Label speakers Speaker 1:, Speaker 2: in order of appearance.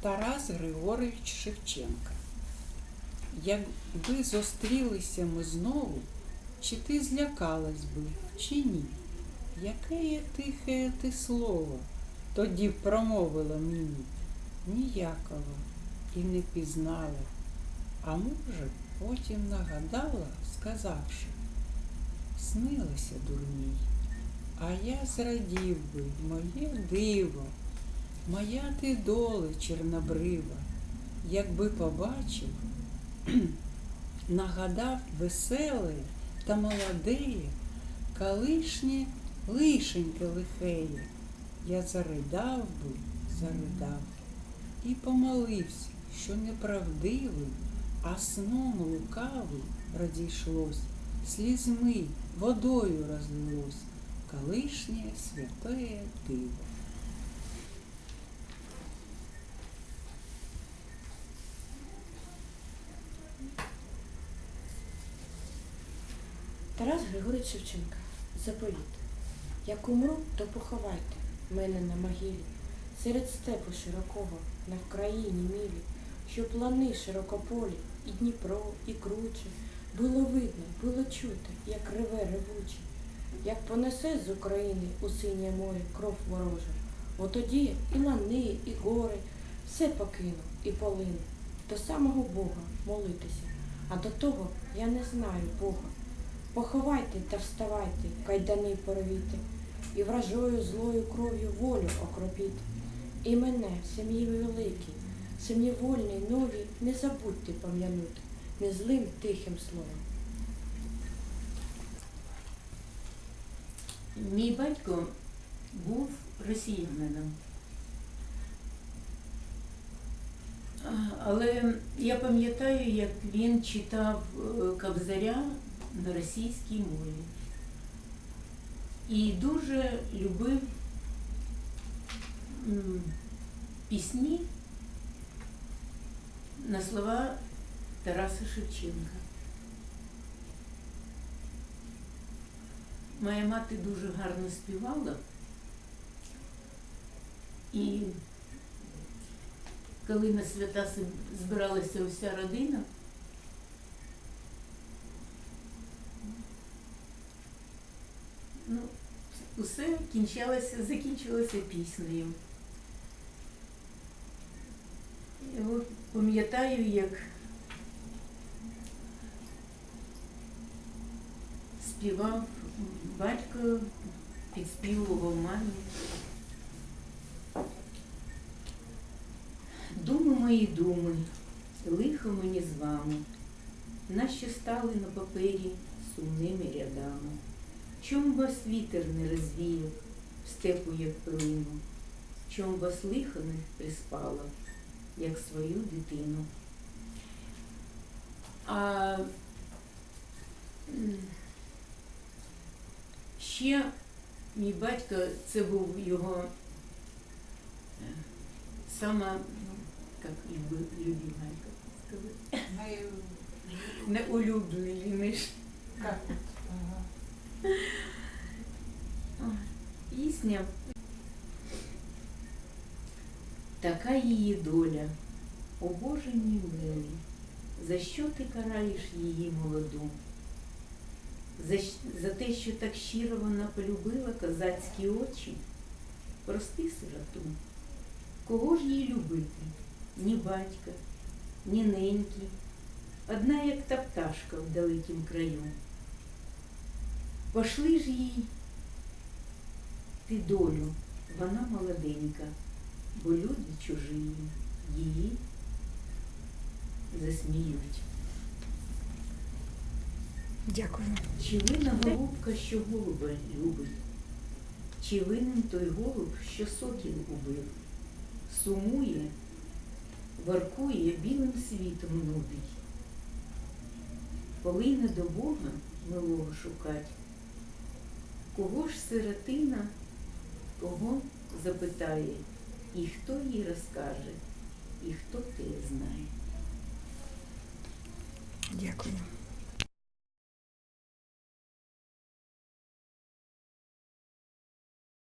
Speaker 1: Тарас Григорович Шевченка. Якби зустрілися ми знову, чи ти злякалась би, чи ні? Яке є тихе ти слово, тоді промовила мені, ніякого і не пізнала, а може, потім нагадала, сказавши, снилася дурній, а я зрадів би, моє диво, моя ти доле чорнобрива, якби побачив, нагадав веселе та молодеє, колишнє лишеньке лихеє, я заридав би, заридав і помолився, що неправдивий, а сном лукавий розійшлось, слізьми водою розлилось, колишнє святое диво.
Speaker 2: Тарас Григорич Шевченка. Заповіт. Як умру, то поховайте мене на могилі, серед степу широкого, на Вкраїні мілі, щоб плани широкополі, і Дніпро, і круче, було видно, було чути, як реве ревуче, як понесе з України у синє море кров ворожа. Отоді і лани, і гори, все покину і полину, до самого Бога молитися, а до того я не знаю Бога. Поховайте та вставайте, кайдани порвіте, і вражою злою кров'ю волю окропіть. І мене сім'ї великій, сім'ї вольній новій не забудьте пам'янути, не злим тихим словом.
Speaker 3: Мій батько був росіянином. Але я пам'ятаю, як він читав е, Кобзаря на російській мові. І дуже любив пісні на слова Тараса Шевченка. Моя мати дуже гарно співала. І коли на свята збиралася вся родина, усе кінчалося, закінчилося піснею. Я пам'ятаю, як співав батько, підспівував мамі. Думи мої думи, лихо мені з вами, нащо стали на папері сумними рядами. Чом вас вітер не розвіяв в степу, як пилину, чом вас лихо не приспало, як свою дитину. А ще мій батько, це був його е, сама, ну, як люби, любимая, як сказати, неулюбленіш. Пісня. Така її доля, о Боже мій милий, за що ти караєш її молоду? За, за те, що так щиро вона полюбила козацькі очі? Прости сироту. Кого ж їй любити? Ні батька, ні неньки, одна як та пташка в далекім краю. Пошли ж їй ти долю, вона молоденька, бо люди чужі її засміють.
Speaker 4: Дякую.
Speaker 3: Чи винна голубка, що голуба любить? Чи винен той голуб, що сокіл убив? Сумує, воркує, білим світом нудить. Повинна до Бога милого шукать. Кого ж сиротина, кого запитає, і хто їй розкаже, і хто те знає.
Speaker 4: Дякую.